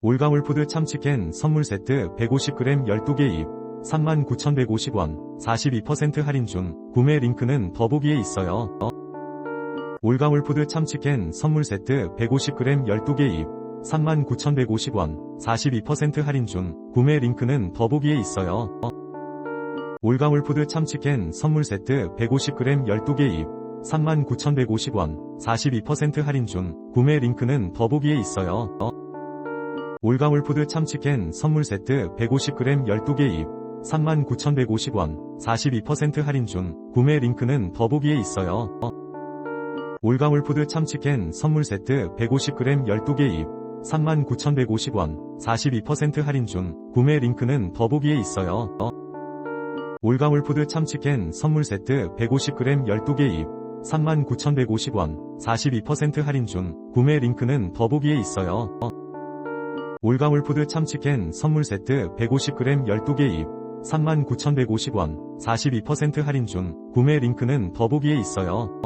올가울푸드 참치캔 선물 세트 150g 12개 입 39,150원 42% 할인 중 구매 링크는 더보기에 있어요. 올가울푸드 참치캔 선물 세트 150g 12개 입 39,150원 42% 할인 중 구매 링크는 더보기에 있어요. 올가울푸드 참치캔 선물 세트 150g 12개 입 39,150원 42% 할인 중 구매 링크는 더보기에 있어요. 올가울푸드 참치캔 선물 세트 150g 12개 입 39,150원 42% 할인 중 구매 링크는 더보기에 있어요. 올가울푸드 참치캔 선물 세트 150g 12개 입 39,150원 42% 할인 중 구매 링크는 더보기에 있어요. 올가울푸드 참치캔 선물 세트 150g 12개 입 39,150원 42% 할인 중 구매 링크는 더보기에 있어요. 올가울푸드 참치캔 선물 세트 150g 12개 입 39,150원 42% 할인 중 구매 링크는 더보기에 있어요.